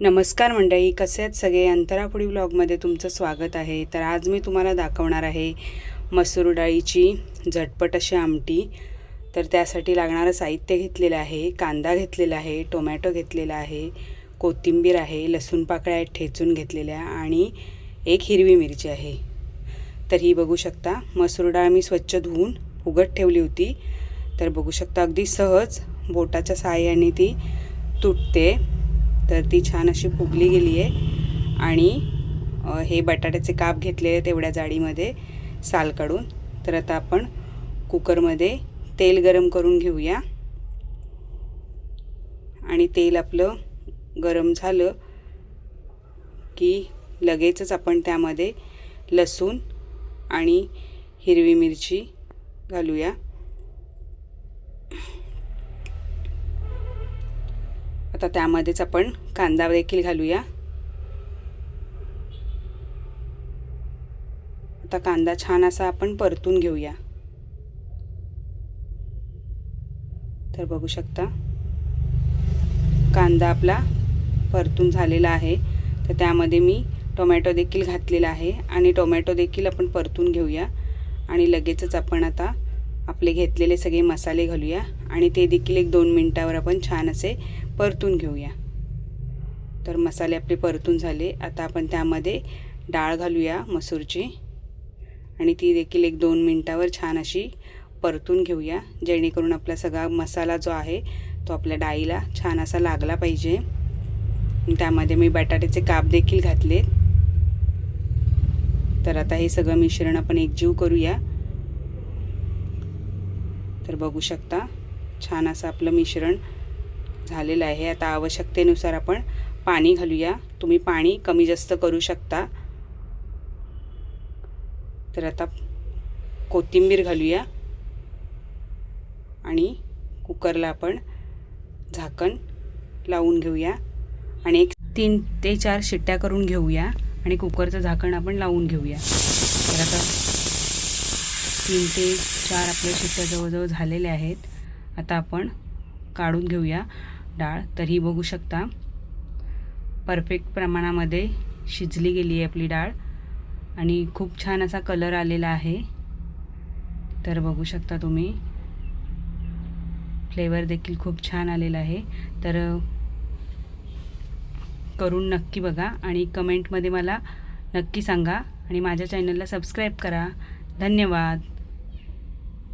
नमस्कार मंडळी कसे आहेत सगळे? अंतरापुडी ब्लॉगमध्ये तुमचं स्वागत आहे. तर आज मी तुम्हाला दाखवणार आहे मसूर डाळीची झटपट अशी आमटी. तर त्यासाठी लागणारं साहित्य घेतलेलं आहे कांदा घेतलेला आहे टोमॅटो घेतलेला आहे कोथिंबीर आहे लसूण पाकळ्या आहेत ठेचून घेतलेल्या आणि एक हिरवी मिरची आहे. तर ही बघू शकता मसूर डाळ मी स्वच्छ धुवून उघड ठेवली होती. तर बघू शकता अगदी सहज बोटाच्या सहाय्याने ती तुटते. तर ती छान अशी फुगली गेली आहे. आणि हे बटाट्याचे काप घेतलेले तेवढ्या जाडीमध्ये साल काढून तर आता आपण कुकरमध्ये तेल गरम करून घेऊया. आणि तेल आपलं गरम झालं की लगेचच आपण त्यामध्ये लसूण आणि हिरवी मिरची घालूया. आता त्यामध्येच आपण कांदा देखील घालूया. आता कांदा छान असा आपण परतून घेऊया. तर बघू शकता कांदा आपला परतून झालेला आहे. तर त्यामध्ये मी टोमॅटो देखील घातलेला आहे आणि टोमॅटो देखील आपण परतून घेऊया. आणि लगेचच आपण आता आपले घेतलेले सगळे मसाले घालूया. आणि ते देखील एक दोन मिनटावर आपण छान असे परतून घेऊया. तर मसाले आपले परतून झाले. आता आपण त्यामध्ये डाळ घालूया मसूरची. आणि ती देखील एक दोन मिनटावर छान अशी परतून घेऊया. जेणेकरून आपला सगळा मसाला जो आहे तो आपल्या डाळीला छान असा लागला पाहिजे. त्यामध्ये मी बटाट्याचे काप देखील घातले तर आता हे सगळं मिश्रण आपण एकजीव करूया. तर बघू शकता छान असं आपलं मिश्रण झालेलं आहे. आता आवश्यकतेनुसार आपण पाणी घालूया. तुम्ही पाणी कमी जास्त करू शकता. तर आता कोथिंबीर घालूया. आणि कुकरला आपण झाकण लावून घेऊया. आणि एक तीन ते चार शिट्ट्या करून घेऊया. आणि कुकरचं झाकण आपण लावून घेऊया. तर आता तीन ते चार आपल्या शिट्ट्या जवळजवळ झालेल्या आहेत. आता आपण काढून घेऊया. डाळ तर ही बघू शकता. परफेक्ट प्रमाणामध्ये शिजली गेली आहे आपली डाळ. आणि खूप छान असा कलर आलेला आहे. तर बघू शकता तुम्ही. फ्लेवर देखील खूप छान आलेला आहे. तर करून नक्की बघा आणि कमेंटमध्ये मला नक्की सांगा. आणि माझ्या चॅनलला सबस्क्राईब करा. धन्यवाद.